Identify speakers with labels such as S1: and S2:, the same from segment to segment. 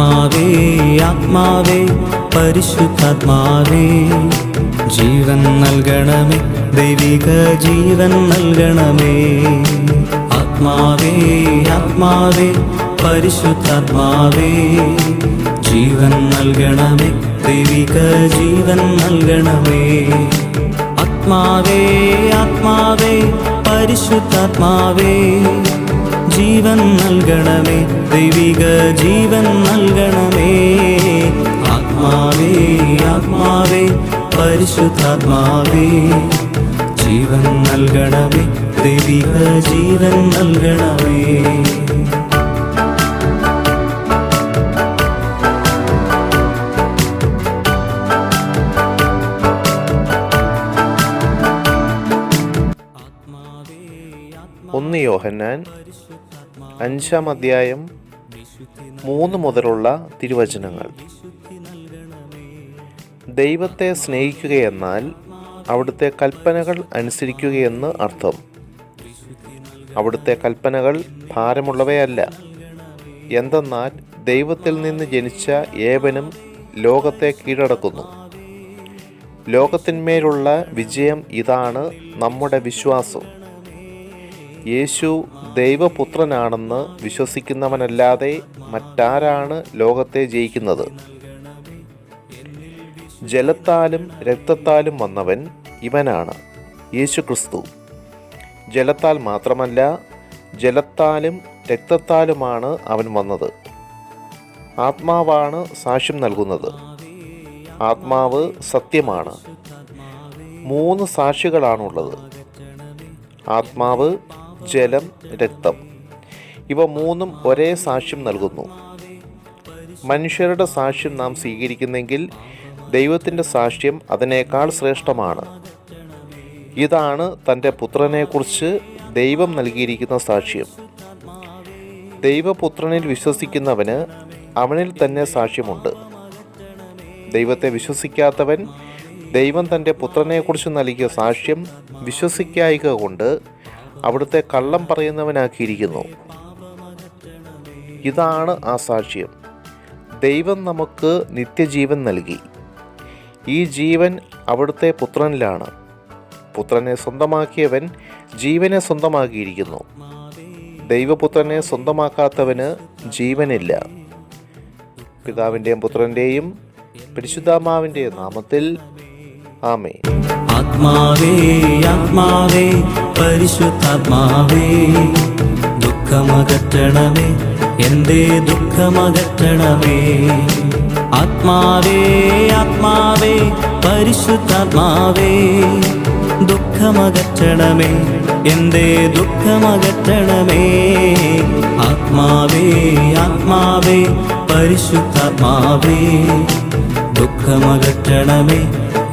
S1: ആത്മാവേ ആത്മാവേ പരിശുദ്ധാത്മാവേ ജീവൻ നൽകണമേ ദൈവിക ജീവൻ നൽകണമേ ആത്മാവേ ആത്മാവേ പരിശുദ്ധാത്മാവേ ജീവൻ നൽകണമേ ദൈവിക ജീവൻ നൽകണമേ ആത്മാവേ ആത്മാവേ പരിശുദ്ധാത്മാവേ ജീവൻ നൽകണമേ ദൈവിക ജീവൻ നൽകണമേ ആത്മാവേ ആത്മാവേ പരിശുദ്ധാത്മാവേ ജീവൻ നൽകണമേ ദൈവിക ജീവൻ നൽകണമേ
S2: ഒന്ന് യോഹന്നാൻ അഞ്ചാം അധ്യായം മൂന്ന് മുതലുള്ള തിരുവചനങ്ങൾ ദൈവത്തെ സ്നേഹിക്കുകയെന്നാൽ അവിടുത്തെ കൽപ്പനകൾ അനുസരിക്കുകയെന്ന് അർത്ഥം അവിടുത്തെ കൽപ്പനകൾ ഭാരമുള്ളവയല്ല എന്തെന്നാൽ ദൈവത്തിൽ നിന്ന് ജനിച്ച ഏവനും ലോകത്തെ കീഴടക്കുന്നു ലോകത്തിന്മേലുള്ള വിജയം ഇതാണ് നമ്മുടെ വിശ്വാസം യേശു ദൈവപുത്രനാണെന്ന് വിശ്വസിക്കുന്നവനല്ലാതെ മറ്റാരാണ് ലോകത്തെ ജയിക്കുന്നത് ജലത്താലും രക്തത്താലും വന്നവൻ ഇവനാണ് യേശു ക്രിസ്തു ജലത്താൽ മാത്രമല്ല ജലത്താലും രക്തത്താലുമാണ് അവൻ വന്നത് ആത്മാവാണ് സാക്ഷ്യം നൽകുന്നത് ആത്മാവ് സത്യമാണ് മൂന്ന് സാക്ഷികളാണുള്ളത് ആത്മാവ് ജലം രക്തം ഇവ മൂന്നും ഒരേ സാക്ഷ്യം നൽകുന്നു മനുഷ്യരുടെ സാക്ഷ്യം നാം സ്വീകരിക്കുന്നെങ്കിൽ ദൈവത്തിൻ്റെ സാക്ഷ്യം അതിനേക്കാൾ ശ്രേഷ്ഠമാണ് ഇതാണ് തൻ്റെ പുത്രനെക്കുറിച്ച് ദൈവം നൽകിയിരിക്കുന്ന സാക്ഷ്യം ദൈവപുത്രനിൽ വിശ്വസിക്കുന്നവന് അവനിൽ തന്നെ സാക്ഷ്യമുണ്ട് ദൈവത്തെ വിശ്വസിക്കാത്തവൻ ദൈവം തൻ്റെ പുത്രനെക്കുറിച്ച് നൽകിയ സാക്ഷ്യം വിശ്വസിക്കായിക കൊണ്ട് അവിടുത്തെ കള്ളം പറയുന്നവനാക്കിയിരിക്കുന്നു ഇതാണ് ആ സാക്ഷ്യം ദൈവം നമുക്ക് നിത്യജീവൻ നൽകി ഈ ജീവൻ അവിടുത്തെ പുത്രനിലാണ് പുത്രനെ സ്വന്തമാക്കിയവൻ ജീവനെ സ്വന്തമാക്കിയിരിക്കുന്നു ദൈവപുത്രനെ സ്വന്തമാക്കാത്തവന് ജീവനില്ല പിതാവിൻ്റെയും പുത്രൻ്റെയും പരിശുദ്ധാമാവിൻ്റെയും നാമത്തിൽ ആമേ ആത്മാവേ ആത്മാവേ പരിശുദ്ധാത്മാവേ ദുഃഖമകറ്റണമേ എന്റെ ദുഃഖമകറ്റണമേ ആത്മാവേ ആത്മാവേ പരിശുദ്ധാത്മാവേ ദുഃഖമകറ്റണമേ എന്റെ ദുഃഖമകറ്റണമേ ആത്മാവേ ആത്മാവേ പരിശുദ്ധാത്മാവേ ദുഃഖമകറ്റണമേ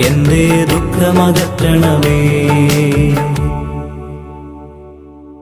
S2: എന്റെ ദുഃഖമകറ്റണമേ